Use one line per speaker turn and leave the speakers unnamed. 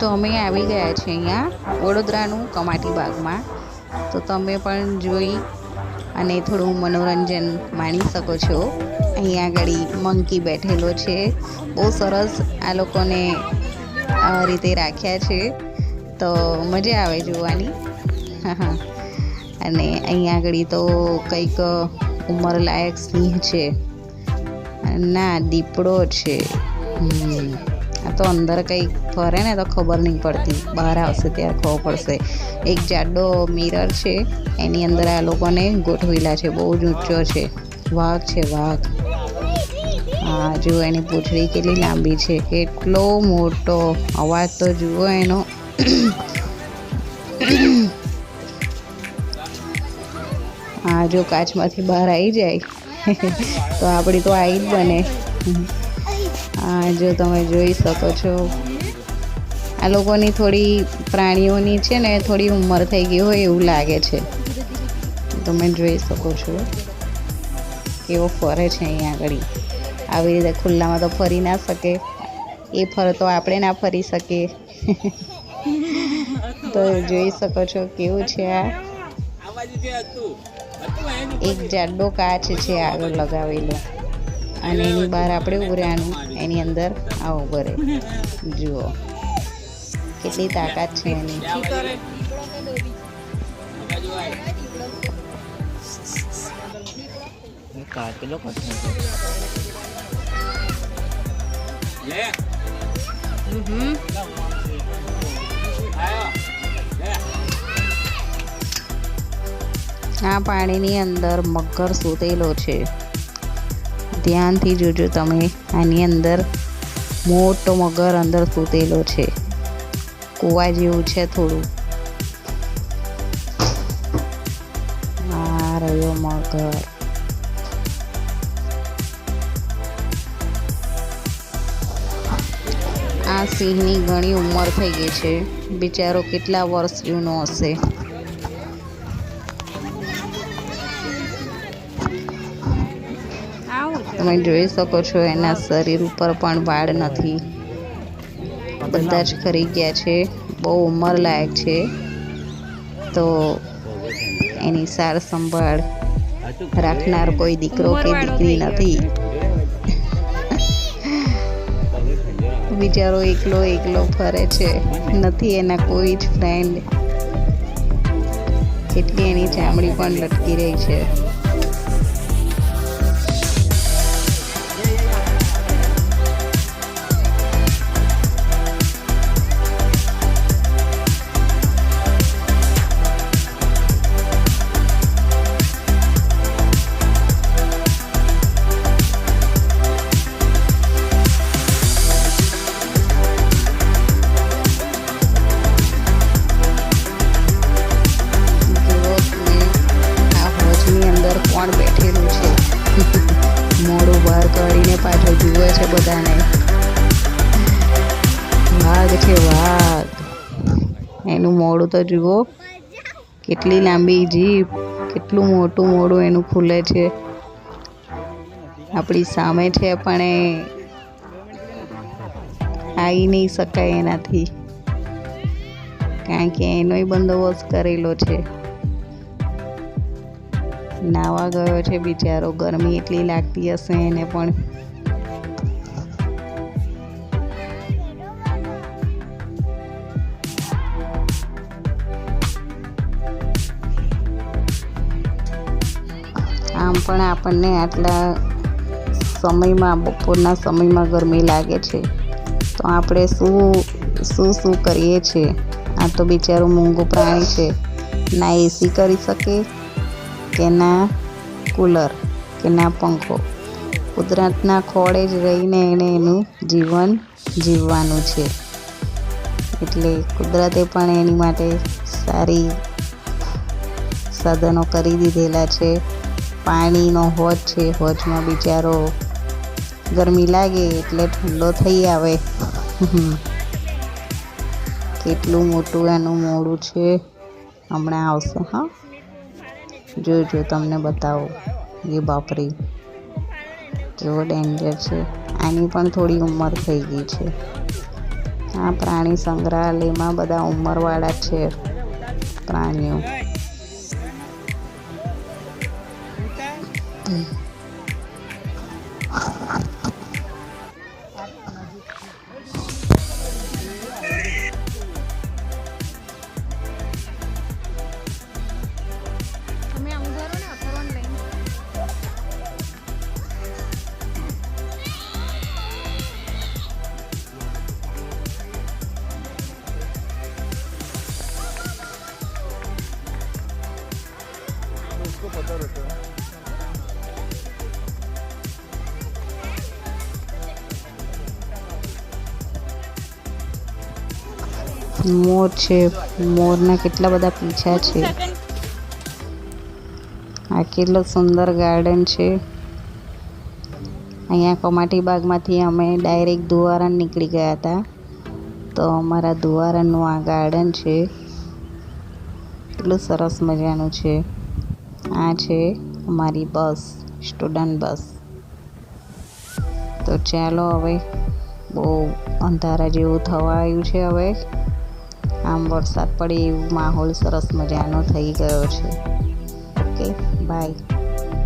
તો અમે આવી ગયા છીએ અહીંયા વડોદરાનું કમાટી બાગમાં. તો તમે પણ જોઈ અને થોડું મનોરંજન માણી શકો છો. અહીંયા આગળ મંકી બેઠેલો છે. બહુ સરસ આ લોકોને આ રીતે રાખ્યા છે. તો મજા આવે જોવાની. અને અહીંયા આગળ તો કંઈક ઉંમરલાયક સિંહ છે. ના, દીપડો છે. હમ. આ તો અંદર કંઈક ફરે ને તો ખબર નહીં પડતી. બહાર આવશે ત્યારે ખબર પડશે. એક જાડો મિરર છે. એની અંદર આ લોકોને ગોઠવેલા છે. બહુ જ ઊંચો છે. વાઘ છે વાઘ. હા જુઓ એની પૂંછડી કેટલી લાંબી છે. કેટલો મોટો. અવાજ તો જુઓ એનો. હા, જો કાચમાંથી બહાર આવી જાય, તો આપણી તો આવી જ બને. હા જો તમે જોઈ શકો છો. આ લોકોની થોડી પ્રાણીઓની છે ને, થોડી ઉંમર થઈ ગઈ હોય એવું લાગે છે. તમે જોઈ શકો છો કેવો ફરે છે અહીંયા આગળ. આવી રીતે ખુલ્લામાં તો ફરી ના શકે. એ ફરતો આપણે ના ફરી શકીએ. તો જોઈ શકો છો કેવું છે આ. એક જાડો કાચ છે આગળ લગાવેલો. અને એની બહાર આપણે ઉભરાનું એની અંદર આવો ભરે. જુઓ. કેટલી તાકાત છે એની. આ પાણીની અંદર મગર સૂતેલો છે. ધ્યાનથી જોજો તમે આની અંદર મોટો મગર અંદર સૂતેલો છે. કૂવા જેવું છે થોડું. આ રહ્યો મગર. આ સિંહની ઘણી ઉંમર થઈ ગઈ છે. બિચારો કેટલા વર્ષ જૂનો હશે? તમે જોઈ શકો છો, એના શરીર ઉપર પણ વાળ નથી. બધા જ ખરી ગયા છે, બહુ ઉંમર લાયક છે. તો એની સાર સંભાળ રાખનાર કોઈ દીકરો કે દીકરી નથી. બિચારો એકલો એકલો ફરે છે, નથી એના કોઈ જ ફ્રેન્ડ કેટલી એની ચામડી પણ લટકી રહી છે. છે બધાને. વાઘ છે વાઘ. એનું મોડું તો જુઓ. કેટલી લાંબી જીભ, કેટલું મોટું મોડું એનું ખુલે છે. આપણી સામે છે પણ એ આવી નહીં શકાય એનાથી. કારણ કે એનોય બંદોબસ્ત કરેલો છે. નાવા ગયો છે બિચારો. ગરમી એટલી લાગતી હશે એને પણ. પણ આપણને આટલા સમયમાં, બપોરના સમયમાં ગરમી લાગે છે. તો આપણે શું શું શું કરીએ છીએ? આ તો બિચારું મૂંગું પ્રાણી છે. ના એસી કરી શકે કે ના કૂલર, કે ના પંખો. કુદરતના ખોળે જ રહીને એને એનું જીવન જીવવાનું છે. એટલે કુદરતે પણ એની માટે સારી સાધનો કરી દીધેલા છે. પાણીનો હોજ છે, હોજમાં બિચારો ગરમી લાગે એટલે ઠંડો થઈ આવે. કેટલું મોટું એનું મોડું છે. હમણાં આવશે, હા? જોજો, તમને બતાવો. એ બાપરી. કેવો ડેન્જર છે. આની પણ થોડી ઉંમર થઈ ગઈ છે. આ પ્રાણી સંગ્રહાલયમાં બધા ઉંમરવાળા છે. પ્રાણીઓ.
તમે આવું ધરો ને
મોર છે. મોરના કેટલા બધા પીછા છે. આ કેટલો સુંદર ગાર્ડન છે. અહીંયા કમાટી બાગમાંથી અમે ડાયરેક્ટ ધુવારણ નીકળી ગયા હતા. તો અમારા ધુવારણનું આ ગાર્ડન છે. કેટલું સરસ મજાનું છે. આ છે અમારી બસ સ્ટુડન્ટ બસ. તો ચાલો હવે બહુ અંધારા જેવું થવા આવ્યું છે હવે. આમ વરસાદ પડે એવું માહોલ સરસ મજાનો થઈ ગયો છે. Okay bye.